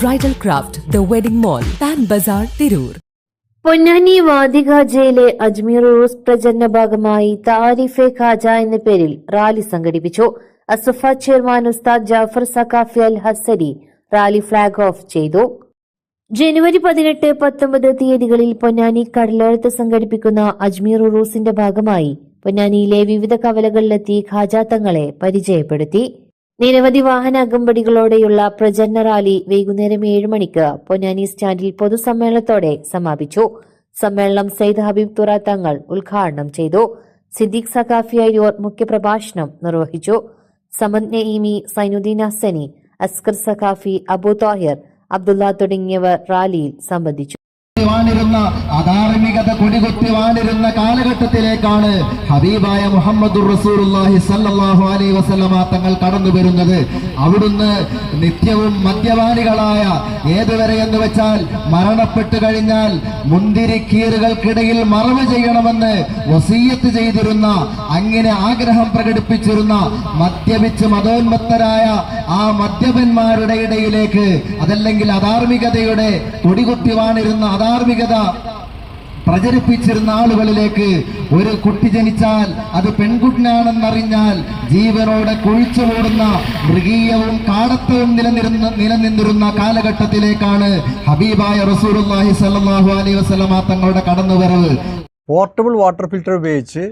Bridal craft the wedding mall Pan Bazar Tirur Ponnani വാദിക ജയിലെ Ajmer rose പ്രചരണ ഭാഗമായി താരിഫെ ഖാജ എന്ന പേരിൽ റാലി സംഘടിപ്പിച്ചു. അസഫ ചെയർമാൻ ഉസ്താദ് Jafar Saqafi Al Hazari rally flag off ചെയ്തു. ജനുവരി പതിനെട്ട് പത്തൊമ്പത് തീയതികളിൽ പൊന്നാനി കടലോരത്ത് സംഘടിപ്പിക്കുന്ന അജ്മീർ ഉറൂസിന്റെ ഭാഗമായി പൊന്നാനിയിലെ വിവിധ കവലകളിലെത്തി ഖാജാത്തങ്ങളെ തങ്ങളെ പരിചയപ്പെടുത്തി. നിരവധി വാഹന അകമ്പടികളോടെയുള്ള പ്രചരണ റാലി വൈകുന്നേരം ഏഴ് മണിക്ക് പൊന്നാനി സ്റ്റാൻഡിൽ പൊതുസമ്മേളനത്തോടെ സമാപിച്ചു. സമ്മേളനം സെയ്ദ് ഹബീബ് തുറ തങ്ങൾ ഉദ്ഘാടനം ചെയ്തു. സിദ്ദീഖ് സഖാഫി അയ്യൂർ മുഖ്യപ്രഭാഷണം നിർവഹിച്ചു. സമദ് നഈമി സൈനുദ്ദീൻ ഹസനി അസ്കർ സഖാഫി അബു താഹിർ അബ്ദുള്ള തുടങ്ങിയവർ റാലിയിൽ സംബന്ധിച്ചു. വാണിരുന്ന അധാർമികത കൊടികുത്തി വാണിരുന്ന കാലഘട്ടത്തിലേക്കാണ് ഹബീബായ മുഹമ്മദ് റസൂലുള്ളാഹി അലൈ വസല്ലമ തങ്ങൾ കടന്നു വരുന്നത് അവിടുന്ന് നിത്യവും മദ്യപാനികളായ ഏതുവരെ എന്ന് വെച്ചാൽ മരണപ്പെട്ടു കഴിഞ്ഞാൽ മുന്തിരി കീറുകൾക്കിടയിൽ മറവ് ചെയ്യണമെന്ന് വസീയത്ത് ചെയ്തിരുന്ന അങ്ങനെ ആഗ്രഹം പ്രകടിപ്പിച്ചിരുന്ന മദ്യപിച്ച് മതോന്മത്തരായ ആ മദ്യപന്മാരുടെ ഇടയിലേക്ക് അതല്ലെങ്കിൽ അധാർമികതയുടെ കൊടികുത്തി വാണിരുന്ന അധാർമികത പ്രചരിപ്പിച്ചിരുന്ന ആളുകളിലേക്ക് ഒരു കുട്ടി ജനിച്ചാൽ അത് പെൺകുട്ടിനാണെന്നറിഞ്ഞാൽ ജീവനോടെ കുഴിച്ചുകൂടുന്ന മൃഗീയവും കാടത്തവും നിലനിരുന്ന നിലനിന്നിരുന്ന കാലഘട്ടത്തിലേക്കാണ് ഹബീബായ റസൂലുള്ളാഹി സലാഹു അലൈ വസല്ലമ തങ്ങളുടെ കടന്നുവരവ്. പോർട്ടബിൾ വാട്ടർ ഫിൽറ്റർ ഉപയോഗിച്ച്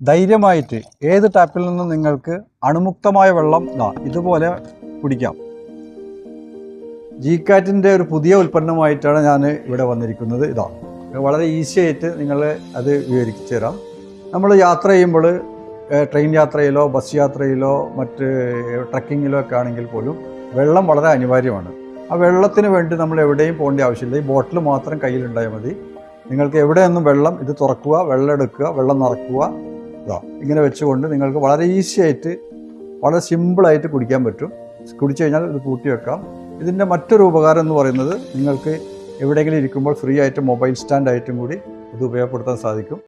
ധൈര്യമായിട്ട് ഏത് ടാപ്പിൽ നിന്നും നിങ്ങൾക്ക് അണുമുക്തമായ വെള്ളം ഇതാ ഇതുപോലെ കുടിക്കാം. ജി കാറ്റിന്റെ ഒരു പുതിയ ഉൽപ്പന്നമായിട്ടാണ് ഞാൻ ഇവിടെ വന്നിരിക്കുന്നത്. ഇതാ ഇത്. വളരെ ഈസി ആയിട്ട് നിങ്ങൾ അത് വിവരിച്ചു തരാം. നമ്മൾ യാത്ര ചെയ്യുമ്പോൾ ട്രെയിൻ യാത്രയിലോ ബസ് യാത്രയിലോ മറ്റ് ട്രക്കിങ്ങിലോ ഒക്കെ ആണെങ്കിൽ പോലും വെള്ളം വളരെ അനിവാര്യമാണ്. ആ വെള്ളത്തിന് വേണ്ടി നമ്മൾ എവിടെയും പോകേണ്ട ആവശ്യമില്ല. ഈ ബോട്ടിൽ മാത്രം കയ്യിലുണ്ടായാൽ മതി. നിങ്ങൾക്ക് എവിടെയൊന്നും വെള്ളം ഇത് തുറക്കുക വെള്ളം എടുക്കുക വെള്ളം നിറക്കുക ഇതാ ഇങ്ങനെ വെച്ചുകൊണ്ട് നിങ്ങൾക്ക് വളരെ ഈസി ആയിട്ട് വളരെ സിമ്പിളായിട്ട് കുടിക്കാൻ പറ്റും. കുടിച്ചു കഴിഞ്ഞാൽ ഇത് കൂട്ടി വെക്കാം. ഇതിന്റെ മറ്റൊരു ഉപകാരം എന്ന് പറയുന്നത് നിങ്ങൾക്ക് എവിടെയെങ്കിലും ഇരിക്കുമ്പോൾ ഫ്രീ ആയിട്ട് മൊബൈൽ സ്റ്റാൻഡ് ആയിട്ടും കൂടി ഇത് ഉപയോഗപ്പെടുത്താൻ സാധിക്കും.